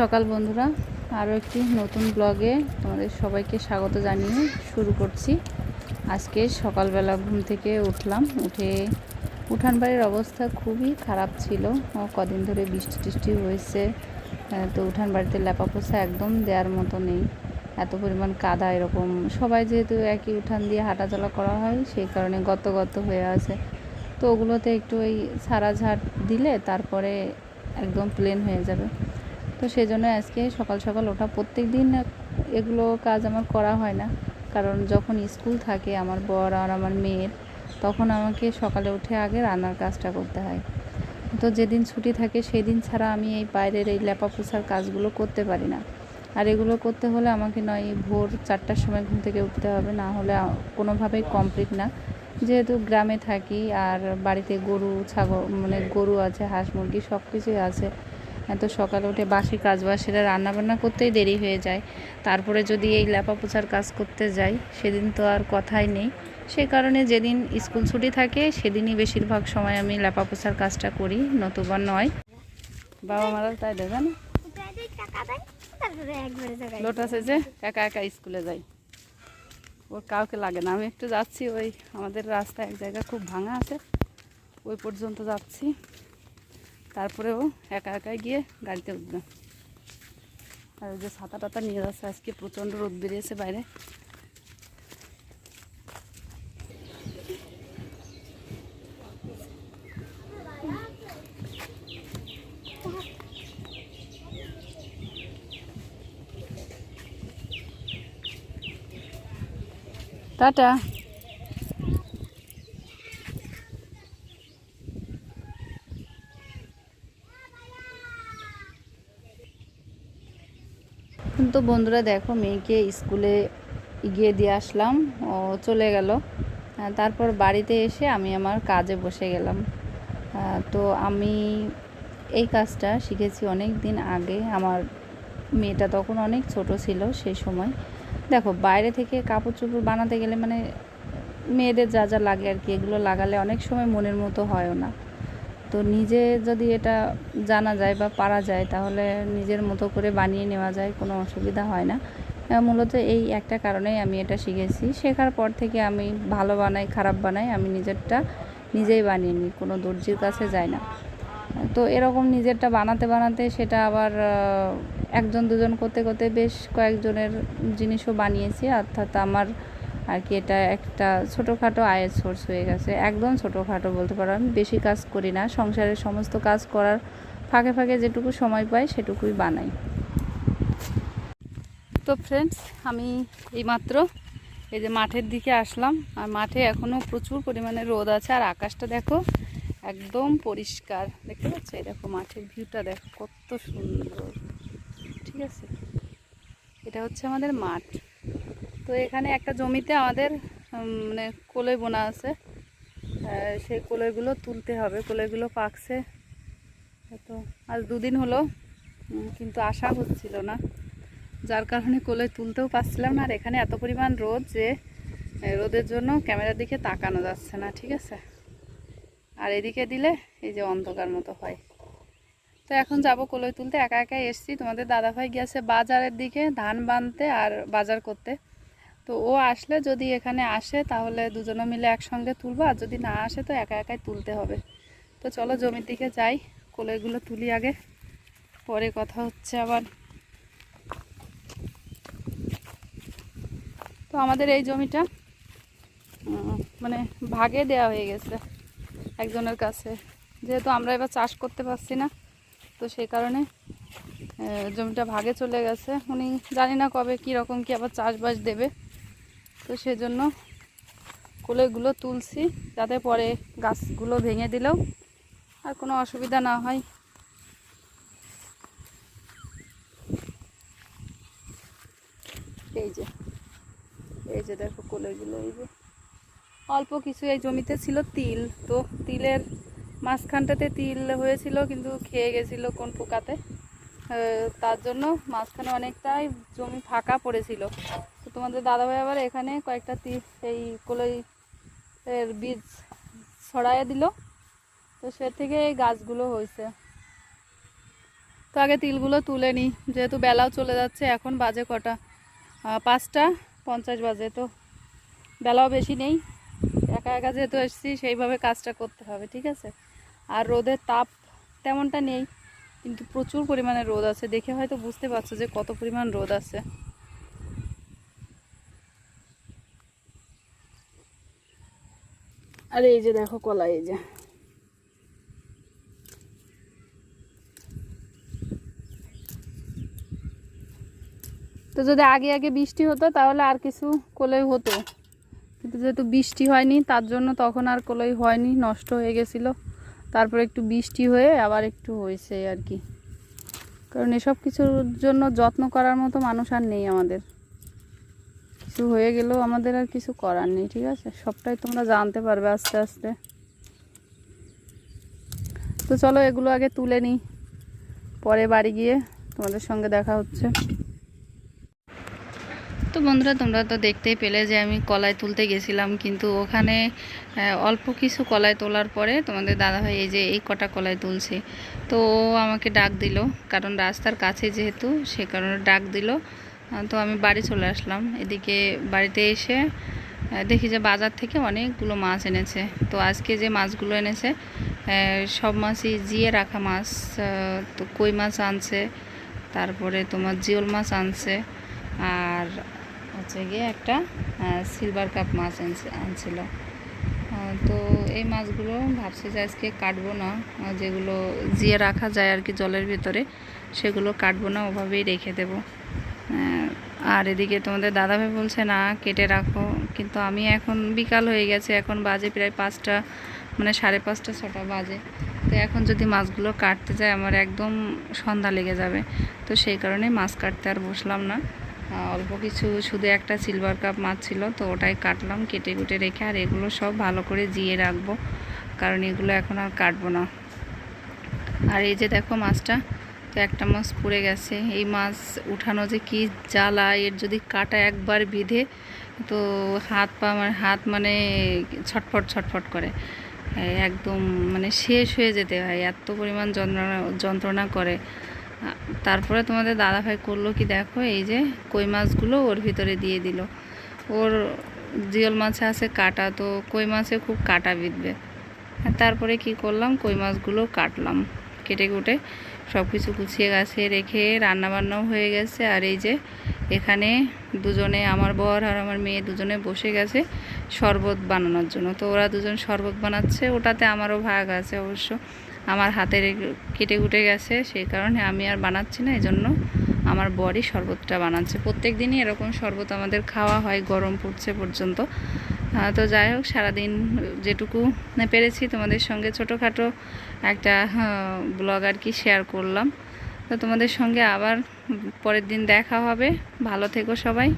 সকাল বন্ধুরা। আরও একটি নতুন ব্লগে তোমাদের সবাইকে স্বাগত জানিয়ে শুরু করছি। আজকে সকালবেলা ঘুম থেকে উঠলাম, উঠে উঠান বাড়ির অবস্থা খুবই খারাপ ছিল। কদিন ধরে বৃষ্টি টিষ্টি হয়েছে তো উঠান বাড়িতে লেপা পোছা একদম দেওয়ার মতো নেই। এত পরিমাণ কাদা এরকম। সবাই যেহেতু একই উঠান দিয়ে হাঁটাচলা করা হয়, সেই কারণে গত গত হয়ে আছে। তো ওগুলোতে একটু ওই সারা ঝাড় দিলে তারপরে একদম প্লেন হয়ে যাবে। তো সেই জন্য আজকে সকাল সকাল ওঠা। প্রত্যেক দিন এগুলো কাজ আমার করা হয় না। কারণ যখন স্কুল থাকে আমার বর আর আমার মেয়ের, তখন আমাকে সকালে উঠে আগে রান্নার কাজটা করতে হয়। তো যেদিন ছুটি থাকে সেদিন ছাড়া আমি এই বাইরের এই লেপা পোছার কাজগুলো করতে পারি না। আর এগুলো করতে হলে আমাকে নয়, ভোর চারটার সময় ঘুম থেকে উঠতে হবে, না হলে কোনোভাবেই কমপ্লিট না। যেহেতু গ্রামে থাকি আর বাড়িতে গরু, ছাগল মানে গরু আছে, হাঁস, মুরগি সব কিছুই আছে এত সকালে উঠে বাসি কাজ বাজ সেটা রান্নাবান্না করতেই দেরি হয়ে যায়। তারপরে যদি এই লেপা পোছার কাজ করতে যাই, সেদিন তো আর কথাই নেই। সে কারণে যেদিন স্কুল ছুটি থাকে, সেদিনই বেশিরভাগ সময় আমি লেপা পোছার কাজটা করি, নতুবা নয়। বাবা মারা তাই দেখে না তাদের টাকা দেয় তারপরে একবারে জায়গায় লোটাস যে, একা একা স্কুলে যাই। ওর কাউকে লাগে না। আমি একটু যাচ্ছি, ওই আমাদের রাস্তা এক জায়গা খুব ভাঙা আছে, ওই পর্যন্ত যাচ্ছি। তারপরে ও একা একাই গিয়ে গাড়িতে উঠবে। আর ওই যে ছাতা টাতা নিয়ে যাচ্ছে, আজকে প্রচণ্ড রোদ বেরিয়েছে বাইরে। টাটা। তো বন্ধুরা দেখো, মেয়েকে স্কুলে গিয়ে দিয়ে আসলাম। ও চলে গেল। তারপর বাড়িতে এসে আমি আমার কাজে বসে গেলাম। তো আমি এই কাজটা শিখেছি অনেক দিন আগে। আমার মেয়েটা তখন অনেক ছোট ছিল সেই সময়। দেখো, বাইরে থেকে কাপড় চোপড় বানাতে গেলে মানে মেয়েদের যা যা লাগে আর কি, এগুলো লাগালে অনেক সময় মনের মতো হয়ও না। তো নিজে যদি এটা জানা যায় বা পারা যায়, তাহলে নিজের মতো করে বানিয়ে নেওয়া যায়, কোনো অসুবিধা হয় না। মূলত এই একটা কারণেই আমি এটা শিখেছি। শেখার পর থেকে আমি ভালো বানাই, খারাপ বানাই, আমি নিজেরটা নিজেই বানিয়ে নিই, কোনো দর্জির কাছে যাই না। তো এরকম নিজেরটা বানাতে বানাতে সেটা আবার একজন দুজন করতে করতে বেশ কয়েকজনের জিনিসও বানিয়েছি। অর্থাৎ আমার আর কি এটা একটা ছোটোখাটো আয়ের সোর্স হয়ে গেছে। একদম ছোটোখাটো বলতে পারো। আমি বেশি কাজ করি না। সংসারের সমস্ত কাজ করার ফাঁকে ফাঁকে যেটুকু সময় পাই সেটুকুই বানাই। তো ফ্রেন্ডস আমি এইমাত্র এই যে মাঠের দিকে আসলাম। আর মাঠে এখনও প্রচুর পরিমাণে রোদ আছে। আর আকাশটা দেখো একদম পরিষ্কার। দেখতে পাচ্ছ? দেখো মাঠের ভিউটা দেখো কত সুন্দর। ঠিক আছে? এটা হচ্ছে আমাদের মাঠ। তো এখানে একটা জমিতে আমাদের মানে কলই বোনা আছে। সেই কলইগুলো তুলতে হবে। কলইগুলো পাকছে। তো আজ দুদিন হলো কিন্তু আসা হচ্ছিল না। যার কারণে কলই তুলতেও পারছিলাম না। আর এখানে এত পরিমাণ রোদ যে রোদের জন্য ক্যামেরার দিকে তাকানো যাচ্ছে না, ঠিক আছে? আর এদিকে দিলে এই যে অন্ধকার মতো হয়। তো এখন যাব কলই তুলতে। একা একা এসছি। তোমাদের দাদাভাই গেছে বাজারের দিকে ধান বানতে আর বাজার করতে। তো ও আসলে যদি এখানে আসে, তাহলে দুজনে মিলে একসঙ্গে তুলবো। আর যদি না আসে, তো একা একাই তুলতে হবে। তো চলো জমির দিকে যাই কলইগুলো তুলি আগে। পরে কথা হচ্ছে আবার। তো আমাদের এই জমিটা মানে ভাগে দেওয়া হয়ে গেছে একজনের কাছে। যেহেতু আমরা এবার চাষ করতে পারছি না, তো সেই কারণে জমিটা ভাগে চলে গেছে। উনি জানি না কবে কী রকম কি আবার চাষবাস দেবে। তো সেজন্য কোলেগুলো তুলছি যাতে পরে গাছগুলো ভেঙে দিলেও আর কোনো অসুবিধা না হয়। এই যে এই যে দেখো কোলেগুলো, এই যে। অল্প কিছু এই জমিতে ছিল তিল, তো তিলের মাঝখানটাতে তিল হয়েছিল, কিন্তু খেয়ে গেছিল কোন পোকাতে। তার জন্য মাঝখানে অনেকটাই জমি ফাঁকা পড়েছিল। তোমাদের দাদাভাই আবার এখানে কয়েকটা এই কলই এর বীজ ছড়াইয়ে দিল। তো সে থেকে এই গাছগুলো হয়েছে। তো আগে তিলগুলো তুলে নিই, যেহেতু বেলাও চলে যাচ্ছে, এখন বাজে কটা? পাঁচটা পঞ্চাশ বাজে, তো বেলাও বেশি নেই। একা একা যেহেতু এসেছি, সেইভাবে কাজটা করতে হবে, ঠিক আছে? আর রোদের তাপ তেমনটা নেই, কিন্তু প্রচুর পরিমাণে রোদ আছে। দেখে হয়তো বুঝতে পারছ যে কত পরিমাণ রোদ আছে। আর এই যে দেখো কলা, এই যে। তো যদি আগে আগে বৃষ্টি হতো, তাহলে আর কিছু কলই হতো। কিন্তু যেহেতু বৃষ্টি হয়নি, তার জন্য তখন আর কলই হয়নি, নষ্ট হয়ে গেছিল। তারপরে একটু বৃষ্টি হয়ে আবার একটু হয়েছে আর কি। কারণ এসব কিছুর জন্য যত্ন করার মতো মানুষ আর নেই আমাদের। কিছু হয়ে গেলেও আমাদের আর কিছু করার নেই, ঠিক আছে? সবটাই তোমরা জানতে পারবে আস্তে আস্তে। তো চলো এগুলো আগে তুলে নিই, পরে বাড়ি গিয়ে তোমাদের সঙ্গে দেখা হচ্ছে। তো বন্ধুরা, তোমরা তো দেখতেই পেলে যে আমি কলাই তুলতে গেছিলাম, কিন্তু ওখানে অল্প কিছু কলাই তোলার পরে তোমাদের দাদাভাই এই যে এই কটা কলাই তুলছে। তো ও আমাকে ডাক দিল, কারণ রাস্তার কাছে যেহেতু, সে কারণে ডাক দিল। তো আমি বাড়ি চলে আসলাম। এদিকে বাড়িতে এসে দেখি যে বাজার থেকে অনেকগুলো মাছ এনেছে। তো আজকে যে মাছগুলো এনেছে সব মাছই জিয়ে রাখা মাছ তো কই মাছ আনছে, তারপরে তোমার জিওল মাছ আনছে, আর হচ্ছে গিয়ে একটা সিলভার কাপ মাছ আনছে, আনছিল। তো এই মাছগুলো ভাবছি যে আজকে কাটবো না যেগুলো জিয়ে রাখা যায় আর কি জলের ভিতরে, সেগুলো কাটবো না, ওভাবেই রেখে দেবো। আর এদিকে তোমাদের দাদাভাই বলছে, না, কেটে রাখো। কিন্তু আমি এখন বিকাল হয়ে গেছে, এখন বাজে প্রায় পাঁচটা মানে সাড়ে পাঁচটা, ছটা বাজে। তো এখন যদি মাছগুলো কাটতে যায়, আমার একদম সন্ধ্যা লেগে যাবে। তো সেই কারণে মাছ কাটতে আর বসলাম না। অল্প কিছু, শুধু একটা সিলভার কাপ মাছ ছিল, তো ওটাই কাটলাম, কেটে কুটে রেখে, আর এগুলো সব ভালো করে জিয়ে রাখব। কারণ এগুলো এখন আর কাটবো না। আর এই যে দেখো মাছটা তো একটা মাছ পুড়ে গেছে। এই মাছ উঠানো যে কি জ্বালা, এর যদি কাটা একবার বিধে তো হাত পা মানে হাত মানে ছটফট ছটফট করে। একদম মানে শেষ হয়ে যেতে হয়, এত পরিমাণ যন্ত্রণা যন্ত্রণা করে। তারপরে তোমাদের দাদাভাই করল কি দেখো, এই যে কই মাছগুলো ওর ভিতরে দিয়ে দিল। ওর জিওল মাছে আছে কাটা, তো কই মাছে খুব কাটা বিঁধবে। তারপরে কি করলাম, কই মাছগুলো কাটলাম। কেটে কুটে সব কিছু গুছিয়ে গাছিয়ে রেখে রান্নাবান্নাও হয়ে গেছে। আর এই যে এখানে দুজনে, আমার বর আর আমার মেয়ে দুজনে বসে গেছে শরবত বানানোর জন্য। তো ওরা দুজন শরবত বানাচ্ছে, ওটাতে আমারও ভাগ আছে অবশ্য। আমার হাতে রে- কেটে কুটে গেছে, সেই কারণে আমি আর বানাচ্ছি না এই জন্য আমার বরই শরবতটা বানাচ্ছে। প্রত্যেক দিনই এরকম শরবত আমাদের খাওয়া হয়, গরম পড়ছে পর্যন্ত। তো যাই হোক, সারাদিন যেটুকু পেরেছি তোমাদের সঙ্গে ছোটোখাটো একটা ব্লগ আর কি শেয়ার করলাম। তো তোমাদের সঙ্গে আবার পরের দিন দেখা হবে। ভালো থেকো সবাই।